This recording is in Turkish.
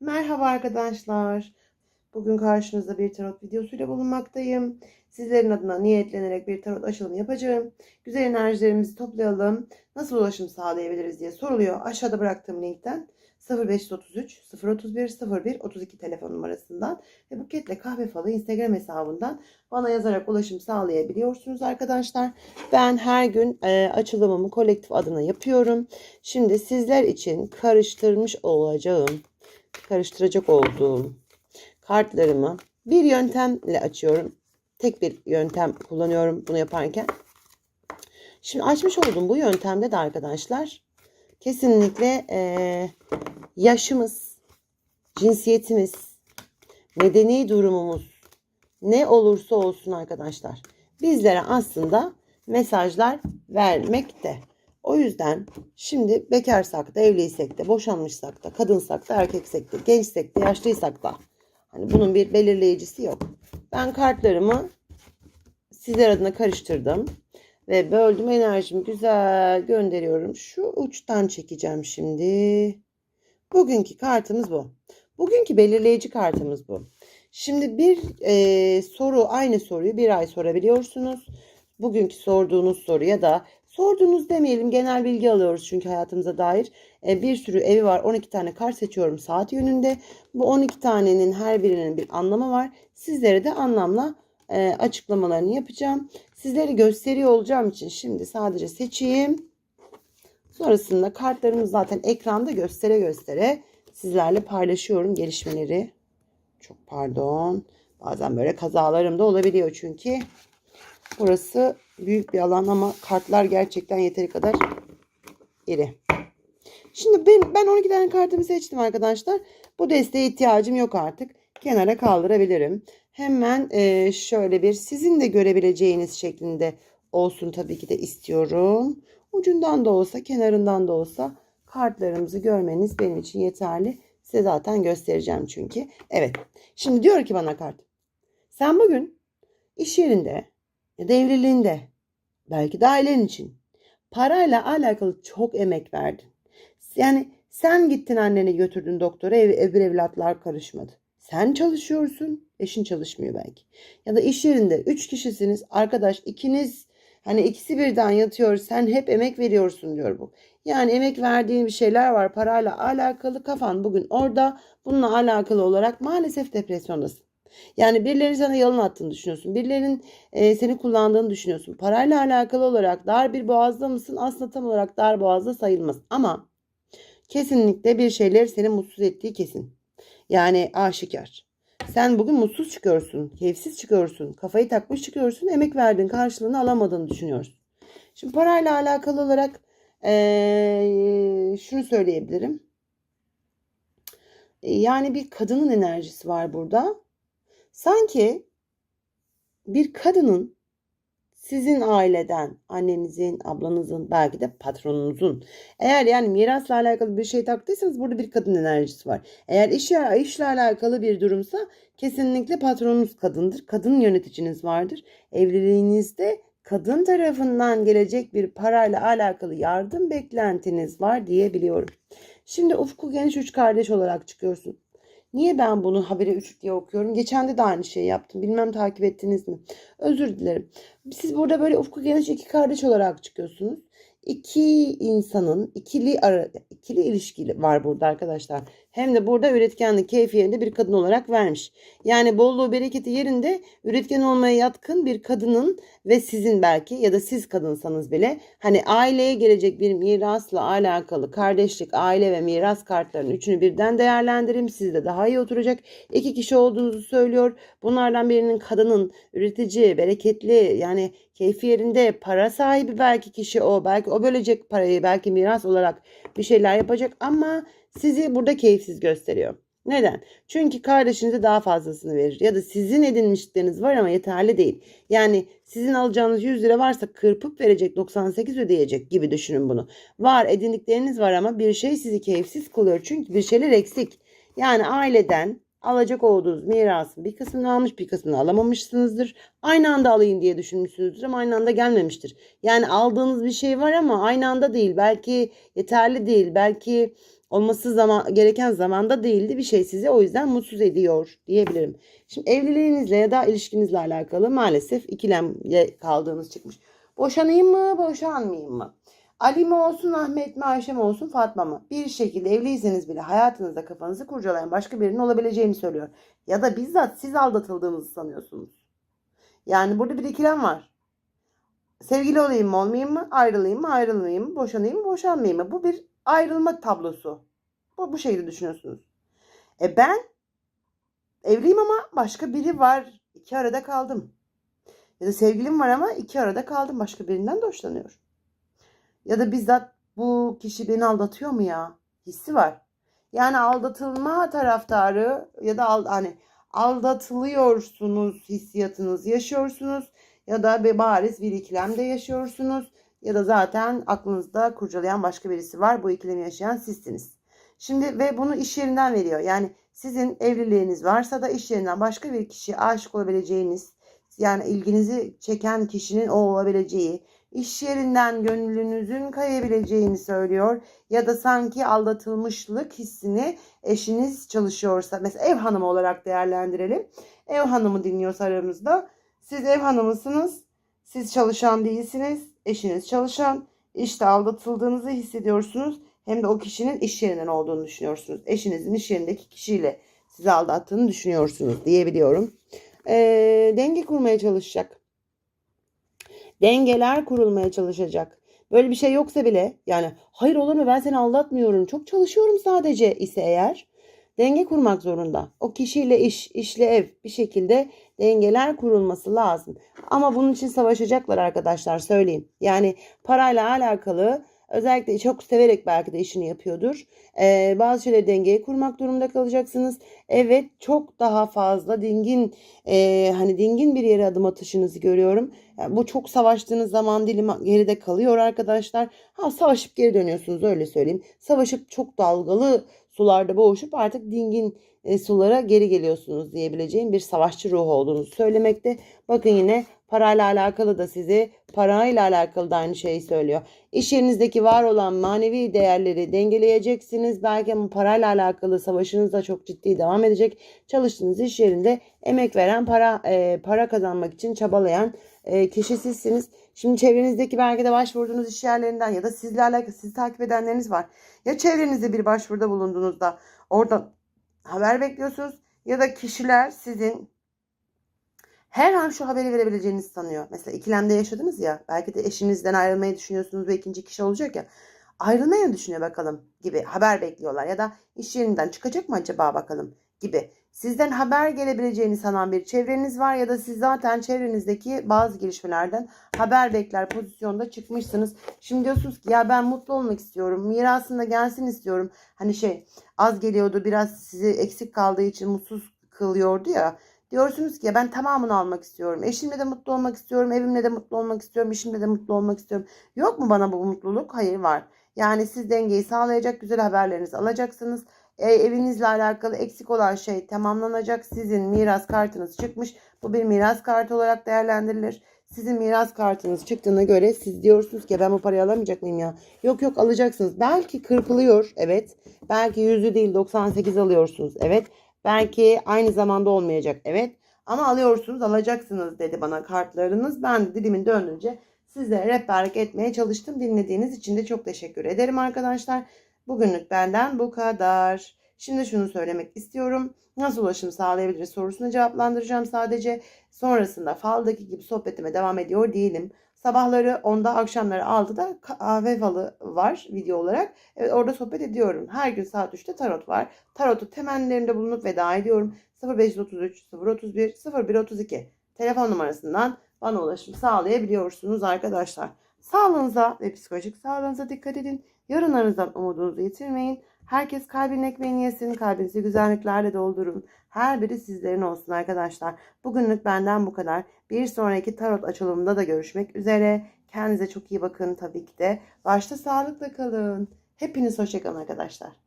Merhaba arkadaşlar. Bugün karşınızda bir tarot videosuyla bulunmaktayım. Sizlerin adına niyetlenerek bir tarot açılımı yapacağım. Güzel enerjilerimizi toplayalım. Nasıl ulaşım sağlayabiliriz diye soruluyor. Aşağıda bıraktığım linkten 0533 031 01 32 telefon numarasından ve Buketle Kahve Falı Instagram hesabından bana yazarak ulaşım sağlayabiliyorsunuz arkadaşlar. Ben her gün e, açılımımı kolektif adına yapıyorum. Şimdi sizler için karıştırmış olacağım karıştıracak olduğum kartlarımı bir yöntemle açıyorum. Tek bir yöntem kullanıyorum bunu yaparken. Şimdi açmış olduğum bu yöntemde de arkadaşlar kesinlikle eee, yaşımız, cinsiyetimiz, medeni durumumuz ne olursa olsun arkadaşlar bizlere aslında mesajlar vermekte. O yüzden şimdi bekarsak da, evliysek de, boşanmışsak da, kadınsak da, erkeksek de, gençsek de, yaşlıysak da hani bunun bir belirleyicisi yok. Ben kartlarımı sizler adına karıştırdım ve böldüm enerjimi güzel gönderiyorum. Şu uçtan çekeceğim şimdi. Bugünkü kartımız bu. Bugünkü belirleyici kartımız bu. Şimdi bir e, soru aynı soruyu bir ay sorabiliyorsunuz. Bugünkü sorduğunuz soru ya da sorduğunuz demeyelim genel bilgi alıyoruz çünkü hayatımıza dair. E, bir sürü evi var 12 tane kart seçiyorum saat yönünde. Bu 12 tanenin her birinin bir anlamı var. Sizlere de anlamla e, açıklamalarını yapacağım. Sizleri gösteriyor olacağım için şimdi sadece seçeyim. Sonrasında kartlarımız zaten ekranda göstere göstere sizlerle paylaşıyorum gelişmeleri. Çok pardon. Bazen böyle kazalarım da olabiliyor çünkü. Burası büyük bir alan ama kartlar gerçekten yeteri kadar iri. Şimdi ben, ben 12 tane kartımı seçtim arkadaşlar. Bu desteğe ihtiyacım yok artık. Kenara kaldırabilirim. Hemen e, şöyle bir sizin de görebileceğiniz şeklinde olsun tabii ki de istiyorum. Ucundan da olsa kenarından da olsa kartlarımızı görmeniz benim için yeterli. Size zaten göstereceğim çünkü. Evet. Şimdi diyor ki bana kart. Sen bugün iş yerinde ya da evliliğinde belki de ailen için parayla alakalı çok emek verdin. Yani sen gittin anneni götürdün doktora ev, öbür evlatlar karışmadı. Sen çalışıyorsun eşin çalışmıyor belki. Ya da iş yerinde üç kişisiniz arkadaş ikiniz hani ikisi birden yatıyor sen hep emek veriyorsun diyor bu. Yani emek verdiğin bir şeyler var parayla alakalı kafan bugün orada bununla alakalı olarak maalesef depresyondasın. Yani birilerinin sana yalan attığını düşünüyorsun. Birilerinin e, seni kullandığını düşünüyorsun. Parayla alakalı olarak dar bir boğazda mısın? Aslında tam olarak dar boğazda sayılmaz. Ama kesinlikle bir şeyler seni mutsuz ettiği kesin. Yani aşikar. Sen bugün mutsuz çıkıyorsun, keyifsiz çıkıyorsun, kafayı takmış çıkıyorsun, emek verdin, karşılığını alamadığını düşünüyorsun. Şimdi parayla alakalı olarak ee, şunu söyleyebilirim. Yani bir kadının enerjisi var burada. Sanki bir kadının sizin aileden, annenizin, ablanızın, belki de patronunuzun. Eğer yani mirasla alakalı bir şey taktıysanız burada bir kadın enerjisi var. Eğer iş, işle alakalı bir durumsa kesinlikle patronunuz kadındır. Kadın yöneticiniz vardır. Evliliğinizde kadın tarafından gelecek bir parayla alakalı yardım beklentiniz var diyebiliyorum. Şimdi Ufku Geniş Üç Kardeş olarak çıkıyorsun. Niye ben bunu habere 3 diye okuyorum? Geçen de de aynı şeyi yaptım. Bilmem takip ettiniz mi? Özür dilerim. Siz burada böyle ufku geniş iki kardeş olarak çıkıyorsunuz. İki insanın ikili ara, ikili ilişki var burada arkadaşlar. Hem de burada üretkenlik keyfiyetinde bir kadın olarak vermiş. Yani bolluğu bereketi yerinde üretken olmaya yatkın bir kadının ve sizin belki ya da siz kadınsanız bile hani aileye gelecek bir mirasla alakalı kardeşlik, aile ve miras kartlarının üçünü birden değerlendirin. Sizde daha iyi oturacak. İki kişi olduğunuzu söylüyor. Bunlardan birinin kadının üretici, bereketli yani keyfi yerinde para sahibi belki kişi o. Belki o bölecek parayı belki miras olarak bir şeyler yapacak ama sizi burada keyifsiz gösteriyor. Neden? Çünkü kardeşinize daha fazlasını verir. Ya da sizin edinmişlikleriniz var ama yeterli değil. Yani sizin alacağınız 100 lira varsa kırpıp verecek 98 ödeyecek gibi düşünün bunu. Var edindikleriniz var ama bir şey sizi keyifsiz kılıyor. Çünkü bir şeyler eksik. Yani aileden alacak olduğunuz mirasın bir kısmını almış bir kısmını alamamışsınızdır. Aynı anda alayım diye düşünmüşsünüzdür ama aynı anda gelmemiştir. Yani aldığınız bir şey var ama aynı anda değil. Belki yeterli değil. Belki olması zaman gereken zamanda değildi. Bir şey sizi o yüzden mutsuz ediyor diyebilirim. Şimdi evliliğinizle ya da ilişkinizle alakalı maalesef ikilemde kaldığınız çıkmış. Boşanayım mı, boşanmayayım mı? Ali mi olsun, Ahmet mi, Ayşe mi olsun, Fatma mı? Bir şekilde evliyseniz bile hayatınızda kafanızı kurcalayan başka birinin olabileceğini söylüyor. Ya da bizzat siz aldatıldığınızı sanıyorsunuz. Yani burada bir ikilem var. Sevgili olayım mı, olmayayım mı? Ayrılayım mı, ayrılmayayım mı? Boşanayım mı, boşanmayayım mı? Bu bir ayrılma tablosu. Bu, bu şekilde düşünüyorsunuz. E ben evliyim ama başka biri var. İki arada kaldım. Ya da sevgilim var ama iki arada kaldım. Başka birinden de hoşlanıyor. Ya da bizzat bu kişi beni aldatıyor mu ya? Hissi var. Yani aldatılma taraftarı ya da al, hani aldatılıyorsunuz hissiyatınız yaşıyorsunuz ya da bir bariz bir ikilemde yaşıyorsunuz ya da zaten aklınızda kurcalayan başka birisi var. Bu ikilemi yaşayan sizsiniz. Şimdi ve bunu iş yerinden veriyor. Yani sizin evliliğiniz varsa da iş yerinden başka bir kişiye aşık olabileceğiniz yani ilginizi çeken kişinin o olabileceği, iş yerinden gönlünüzün kayabileceğini söylüyor ya da sanki aldatılmışlık hissini eşiniz çalışıyorsa mesela ev hanımı olarak değerlendirelim. Ev hanımı dinliyorsa aramızda siz ev hanımısınız. Siz çalışan değilsiniz. Eşiniz çalışan. İşte aldatıldığınızı hissediyorsunuz. Hem de o kişinin iş yerinden olduğunu düşünüyorsunuz. Eşinizin iş yerindeki kişiyle sizi aldattığını düşünüyorsunuz diyebiliyorum. Ee, denge kurmaya çalışacak. Dengeler kurulmaya çalışacak. Böyle bir şey yoksa bile yani hayır olur mu ben seni aldatmıyorum çok çalışıyorum sadece ise eğer denge kurmak zorunda. O kişiyle iş, işle ev bir şekilde dengeler kurulması lazım. Ama bunun için savaşacaklar arkadaşlar söyleyeyim. Yani parayla alakalı özellikle çok severek belki de işini yapıyordur. Ee, bazı şeyleri dengeye kurmak durumunda kalacaksınız. Evet çok daha fazla dingin e, hani dingin bir yere adım atışınızı görüyorum. Yani bu çok savaştığınız zaman dilim geride kalıyor arkadaşlar. Ha savaşıp geri dönüyorsunuz öyle söyleyeyim. Savaşıp çok dalgalı sularda boğuşup artık dingin e, sulara geri geliyorsunuz diyebileceğim bir savaşçı ruhu olduğunuzu söylemekte. Bakın yine parayla alakalı da sizi parayla alakalı da aynı şeyi söylüyor. İş yerinizdeki var olan manevi değerleri dengeleyeceksiniz. Belki ama parayla alakalı savaşınız da çok ciddi devam edecek. Çalıştığınız iş yerinde emek veren para e, para kazanmak için çabalayan e. Şimdi çevrenizdeki belki de başvurduğunuz iş yerlerinden ya da sizle alakalı sizi takip edenleriniz var. Ya çevrenizde bir başvuruda bulunduğunuzda oradan haber bekliyorsunuz ya da kişiler sizin her an şu haberi verebileceğinizi sanıyor. Mesela ikilemde yaşadınız ya belki de eşinizden ayrılmayı düşünüyorsunuz ve ikinci kişi olacak ya. Ayrılmayı düşünüyor bakalım gibi haber bekliyorlar ya da iş yerinden çıkacak mı acaba bakalım gibi. Sizden haber gelebileceğini sanan bir çevreniz var ya da siz zaten çevrenizdeki bazı gelişmelerden haber bekler pozisyonda çıkmışsınız. Şimdi diyorsunuz ki ya ben mutlu olmak istiyorum. Mirasında gelsin istiyorum. Hani şey az geliyordu biraz sizi eksik kaldığı için mutsuz kılıyordu ya. Diyorsunuz ki ya ben tamamını almak istiyorum. Eşimle de mutlu olmak istiyorum. Evimle de mutlu olmak istiyorum. işimle de mutlu olmak istiyorum. Yok mu bana bu mutluluk? Hayır var. Yani siz dengeyi sağlayacak güzel haberlerinizi alacaksınız. E, evinizle alakalı eksik olan şey tamamlanacak. Sizin miras kartınız çıkmış. Bu bir miras kartı olarak değerlendirilir. Sizin miras kartınız çıktığına göre siz diyorsunuz ki ben bu parayı alamayacak mıyım ya? Yok yok alacaksınız. Belki kırpılıyor evet. Belki yüzü değil 98 alıyorsunuz evet. Belki aynı zamanda olmayacak evet. Ama alıyorsunuz alacaksınız dedi bana kartlarınız. Ben dilimin döndüğünce sizlere rehberlik etmeye çalıştım. Dinlediğiniz için de çok teşekkür ederim arkadaşlar. Bugünlük benden bu kadar. Şimdi şunu söylemek istiyorum. Nasıl ulaşım sağlayabiliriz sorusunu cevaplandıracağım sadece. Sonrasında faldaki gibi sohbetime devam ediyor değilim. Sabahları 10'da akşamları 6'da kahve falı var video olarak. Evet, orada sohbet ediyorum. Her gün saat 3'te tarot var. Tarotu temennilerimde bulunup veda ediyorum. 0533 031 0132 telefon numarasından bana ulaşım sağlayabiliyorsunuz arkadaşlar. Sağlığınıza ve psikolojik sağlığınıza dikkat edin. Yarınlarınızdan umudunuzu yitirmeyin. Herkes kalbin ekmeğini yesin. Kalbinizi güzelliklerle doldurun. Her biri sizlerin olsun arkadaşlar. Bugünlük benden bu kadar. Bir sonraki tarot açılımında da görüşmek üzere. Kendinize çok iyi bakın tabii ki de. Başta sağlıkla kalın. Hepiniz hoşçakalın arkadaşlar.